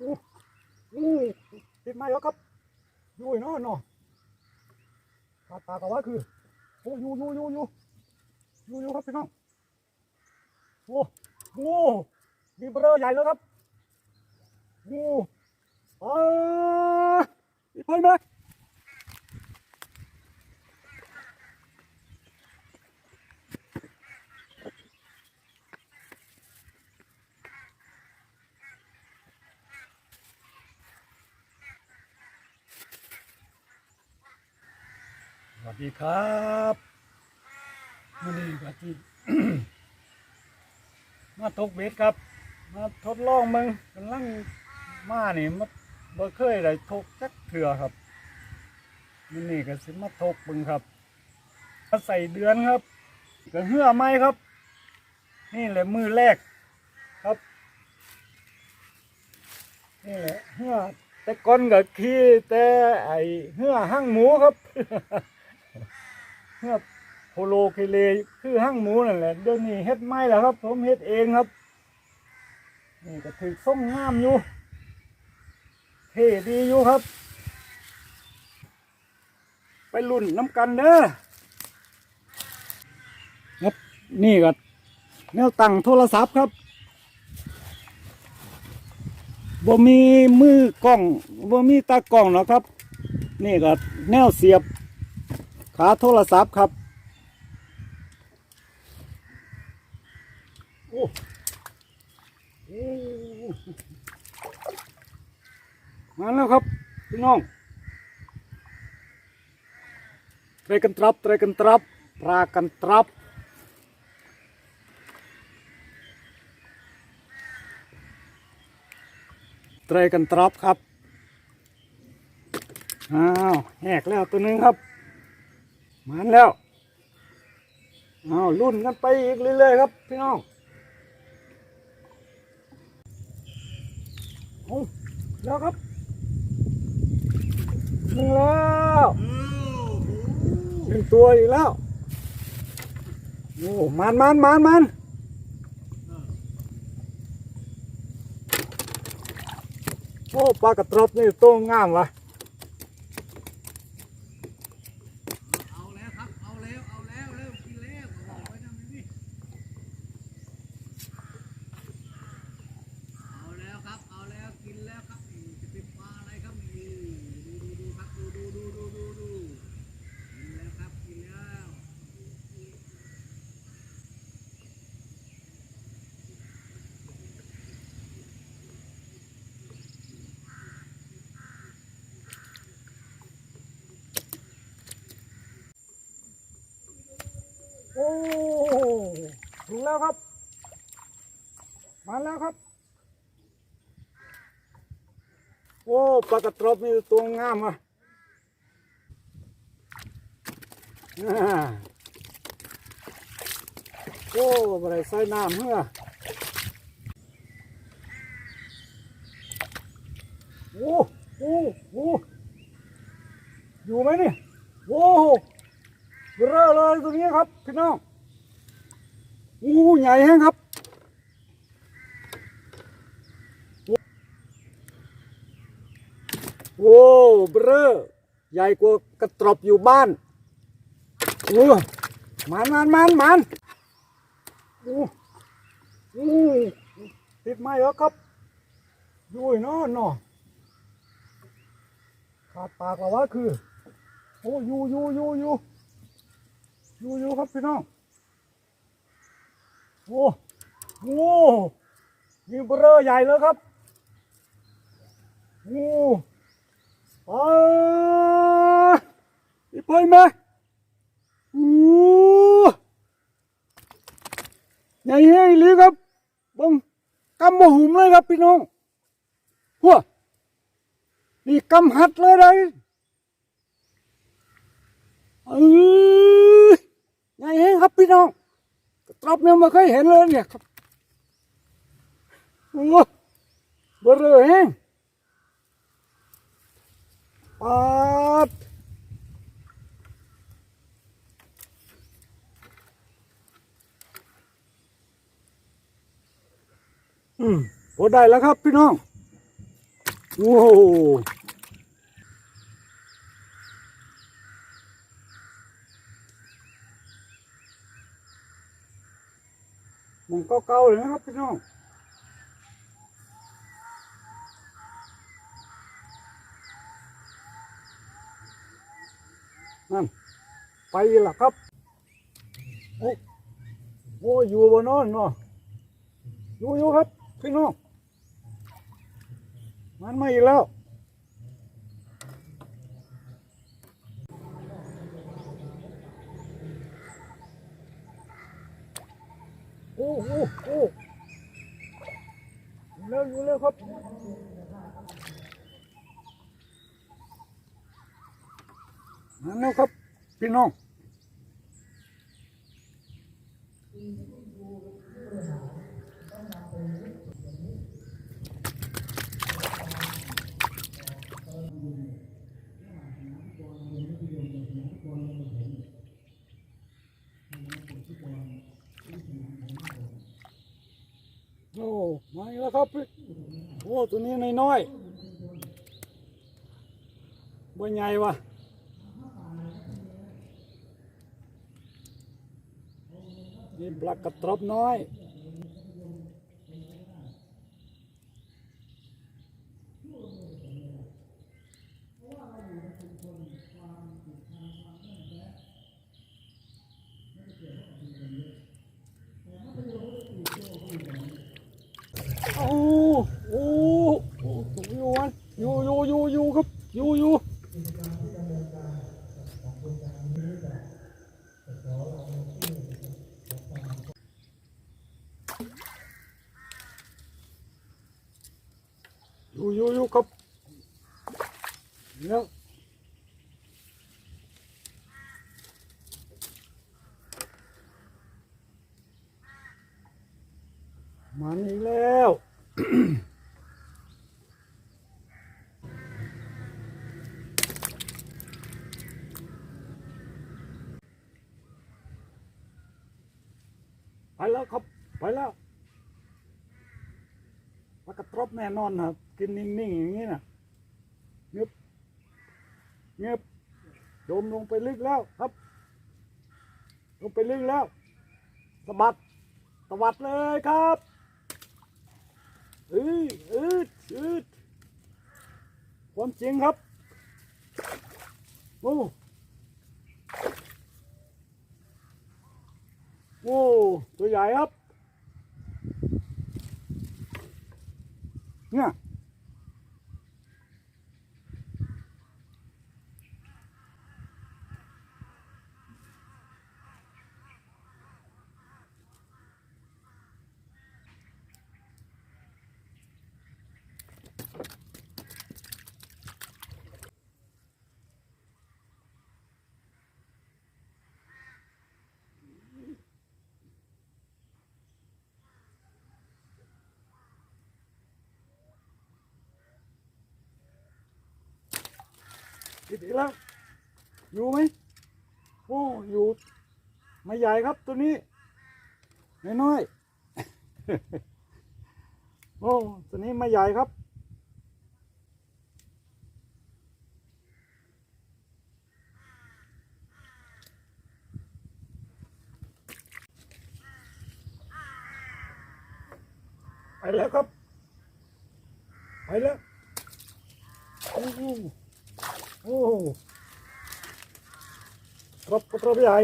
อู้ติดมาแล้วครับอยู่อีกเนาะเนาะขาดตากะว่าคือโอ้อยู่อยู่อยู่อยู่อยู่อยู่ครับพี่น้องโอ้โอ้มีเบอร์ใหญ่แล้วครับโอ้อ่าอีกเพิ่มไหม ดีครับมื่อนี้ก็ที่ มาตกเบ็ดครับ มาทดลองมึงกำลังมานี่มาบ่เคยได้ทกจักเถื่อครับมื่อนี้ก็สิมาทกมึงครับมาใส่เดือนครับก็เหื่อไม้ครับ นี่แหละมือแรกครับนี่แหละเหื่อแต่ก้อนก็ขี้แต่ไอเหื่อหั่งหมูครับ เหื่อโพโลเคเลคือหั่งหมูนั่นแหละเดี๋ยวนี้เฮ็ดไม่แล้วครับ ผมเฮ็ดเองครับ นี่ก็ถือส้มงามอยู่เท่ดีอยู่ครับ ไปรุ่นน้ำกันเด้อครับนี่ก็แนวตั้งโทรศัพท์ครับบ่มีมือกล้องบ่มีตากล้องหรอกครับ นี่ก็แนวเสียบ ขาโทรศัพท์ครับโอ้โอ้มาแล้วครับพี่น้องไตรกันตรับไตรกันตรับปลากันตรับไตรกันตรับครับ อ้าวแหกแล้วตัวนึงครับ มันแล้วเอารุ่นกันไปอีกเรื่อยๆครับ พี่น้องเอาแล้วครับถึงแล้วเป็นตัวอีกแล้วโอ้มันมันมันมันโอ้ปลากระตรบนี่ตัวงามวะ เอาแล้วครับ เอาแล้ว เอาแล้ว เริ่มกินแล้วบอกไว้นะมิเอาแล้วครับ เอาแล้ว กินแล้วครับนี่จะเป็นปลาอะไรครับนี่ดูดูดูครับ ดูดูดูดูดูดูกินแล้วครับ กินแล้ว โอ้ ถึงแล้วครับ มาแล้วครับ โอ้ปลากระตรบนี่ตัวงามอะโอ้บไรใส่น้ำเมื่อโอ้โอ้โอ้อยู่ไหมนี่โอ้ เบลอเลยตัวนี้ครับพี่น้องโอ้ใหญ่แห้งครับโอ้เบลอใหญ่กว่ากระตรบอยู่บ้านโอ้มันมันมันมันโอ้โอ้ติดไม้แล้วครับยู่อีกเนาะเนาะขาดปากแล้วว่าคือ โอ้ยูยูยูยู อยู่อยู่ครับพี่น้อง โอ้โอ้มีเบลอใหญ่เลยครับ โอ้อ่าอีไปไหมอู้ใหญ่เฮ้ยลีครับบังกำบ่หุมเลยครับพี่น้องหัวนี่กำหัดเลยเลยเออใหญ่เฮ้ยครับ พี่น้องกระตรับเนี่ยไมาเคยเห็นเลยเนี่ยครับโอ้เบอร์เลยแห้งปาดอืมพอได้แล้วครับพี่น้อง โอ้โหม องเก่าๆเลยนะครับพี่น้องนั่นไปละครับ โอ้โอ้อยู่บนนอนเนาะอยู่อยู่ครับ พี่น้องมันไมาอีกแล้ว อ้โอ้โอ้อยู่แล้วอยู่เล้วครับนั่นแล้วครับพี่น้อง โอ้มาอีกแล้ว ครับโอ้ตัวนี้น้อยๆบ่ใหญ่วะนี่ปลากระตรบน้อย โอ้โอ้โอ้อยู่วันอยู่อยู่อยู่อยู่ครับอยู่อยู่ อยู่อยู่อยู่ครับแล้วมันอีกแล้วไปแล้วครับ ไปแล้วปลากระตรบแน่นอนครับ กินนิ่งๆอย่างนี้นะเงียบเงียบโดมลงไปลึกแล้วครับ ลงไปลึกแล้วสะบัดสะบัดเลยครับอืดอืดอืดความจริงครับโอ้โอ้ตัวใหญ่ครับเนี่ย ติดอีกแล้ว อยู่ไหมโอ้อยู่ ไม่ใหญ่ครับตัวนี้ น้อยๆ โอ้ตัวนี้ไม่ใหญ่ครับไปแล้วครับไปแล้วโอ้ โหโอ้โหกรอบกรอบใหญ่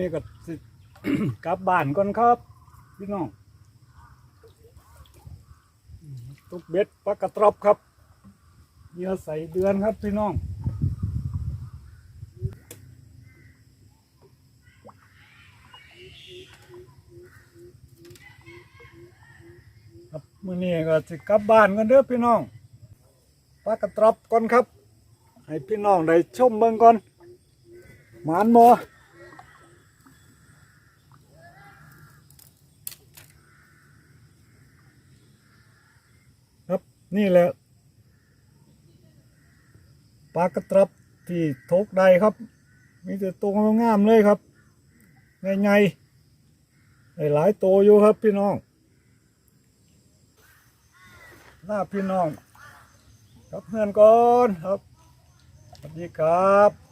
นี้ก็สิกลับบ้านก่อนครับ พี่น้องตุกเบ็ดปลากระตรอบครับเยื่อใส่เดือนครับพี่น้องครับมื้อนี้ก็สิกลับบ้านกันเด้อพี่น้องปลากระตรอบก่อนครับ ให้พี่น้องได้ชมเบิ่งก่อนหมานมอครับ นี่แหละปลากระตรับที่ทกใดครับ มีแต่ตัวงามเลยครับไงๆได้หลายตัวอยู่ครับพี่น้องลาพี่น้อง ครับเพื่อนก่อนครับสวัสดีครับ